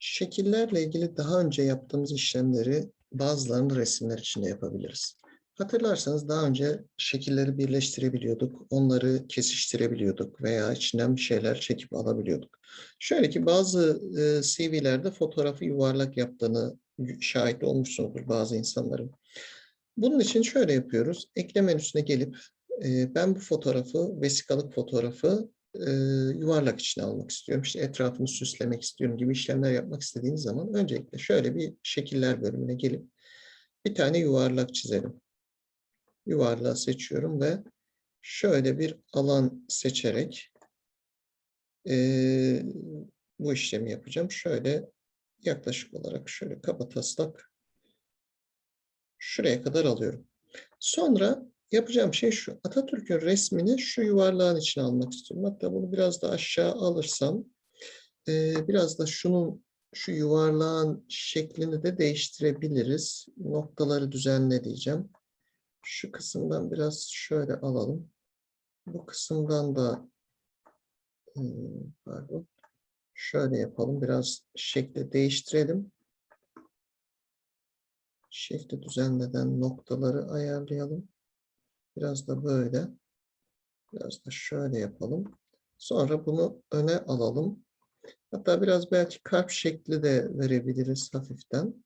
Şekillerle ilgili daha önce yaptığımız işlemleri bazılarını resimler içinde yapabiliriz. Hatırlarsanız daha önce şekilleri birleştirebiliyorduk, onları kesiştirebiliyorduk veya içinden bir şeyler çekip alabiliyorduk. Şöyle ki bazı e, CV'lerde fotoğrafı yuvarlak yaptığını şahit olmuşsunuzdur bazı insanların. Bunun için şöyle yapıyoruz. Eklem menüsüne gelip e, ben bu fotoğrafı, vesikalık fotoğrafı e, yuvarlak içine almak istiyorum. İşte etrafını süslemek istiyorum gibi işlemler yapmak istediğiniz zaman öncelikle şöyle bir şekiller bölümüne gelip bir tane yuvarlak çizelim. Yuvarlağı seçiyorum ve şöyle bir alan seçerek e, bu işlemi yapacağım. Şöyle yaklaşık olarak şöyle kaba taslak şuraya kadar alıyorum. Sonra yapacağım şey şu. Atatürk'ün resmini şu yuvarlağın içine almak istiyorum. Hatta bunu biraz da aşağı alırsam e, biraz da şunun şu yuvarlağın şeklini de değiştirebiliriz. Noktaları düzenle diyeceğim. Şu kısımdan biraz şöyle alalım. Bu kısımdan da e, pardon. Şöyle yapalım. Biraz şekli değiştirelim. Şekli düzenleden noktaları ayarlayalım. Biraz da böyle. Biraz da şöyle yapalım. Sonra bunu öne alalım. Hatta biraz belki kalp şekli de verebiliriz hafiften.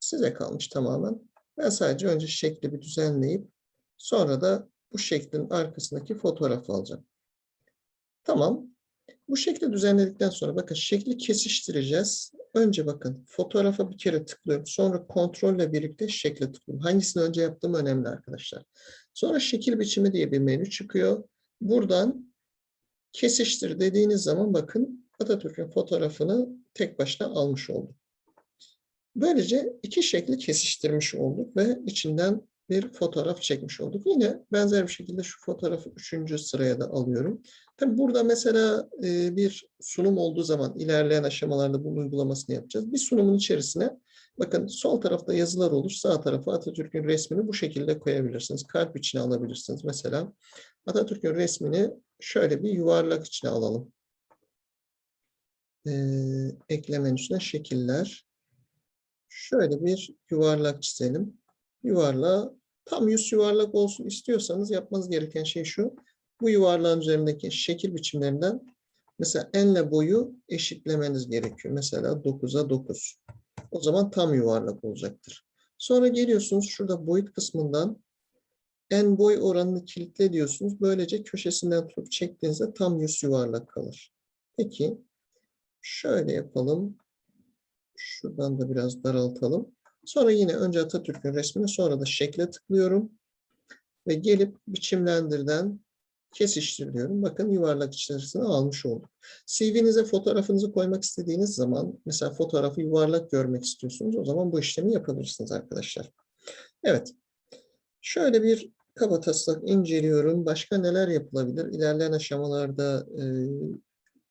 Size kalmış tamamen. Ben sadece önce şekli bir düzenleyip sonra da bu şeklin arkasındaki fotoğrafı alacağım. Tamam. Bu şekli düzenledikten sonra bakın şekli kesiştireceğiz. Önce bakın fotoğrafa bir kere tıklıyorum. Sonra kontrolle birlikte şekle tıklıyorum. Hangisini önce yaptığım önemli arkadaşlar. Sonra şekil biçimi diye bir menü çıkıyor. Buradan kesiştir dediğiniz zaman bakın Atatürk'ün fotoğrafını tek başına almış olduk. Böylece iki şekli kesiştirmiş olduk ve içinden bir fotoğraf çekmiş olduk. Yine benzer bir şekilde şu fotoğrafı üçüncü sıraya da alıyorum. Tabii burada mesela e, bir sunum olduğu zaman ilerleyen aşamalarda bunun uygulamasını yapacağız. Bir sunumun içerisine bakın sol tarafta yazılar olur. Sağ tarafa Atatürk'ün resmini bu şekilde koyabilirsiniz. Kalp içine alabilirsiniz. Mesela Atatürk'ün resmini şöyle bir yuvarlak içine alalım. E, ekleme menüsüne şekiller. Şöyle bir yuvarlak çizelim. Yuvarlağı tam yüz yuvarlak olsun istiyorsanız yapmanız gereken şey şu. Bu yuvarlağın üzerindeki şekil biçimlerinden mesela enle boyu eşitlemeniz gerekiyor. Mesela 9'a 9. O zaman tam yuvarlak olacaktır. Sonra geliyorsunuz şurada boyut kısmından en boy oranını kilitle diyorsunuz. Böylece köşesinden tutup çektiğinizde tam yüz yuvarlak kalır. Peki şöyle yapalım. Şuradan da biraz daraltalım. Sonra yine önce Atatürk'ün resmini sonra da şekle tıklıyorum. Ve gelip biçimlendirden kesiştir. Bakın yuvarlak içerisine almış olduk. CV'nize fotoğrafınızı koymak istediğiniz zaman mesela fotoğrafı yuvarlak görmek istiyorsunuz. O zaman bu işlemi yapabilirsiniz arkadaşlar. Evet. Şöyle bir kaba taslak inceliyorum. Başka neler yapılabilir? İlerleyen aşamalarda e,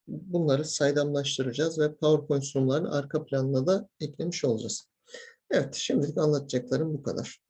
bunları saydamlaştıracağız ve PowerPoint sunumlarının arka planına da eklemiş olacağız. Evet, şimdilik anlatacaklarım bu kadar.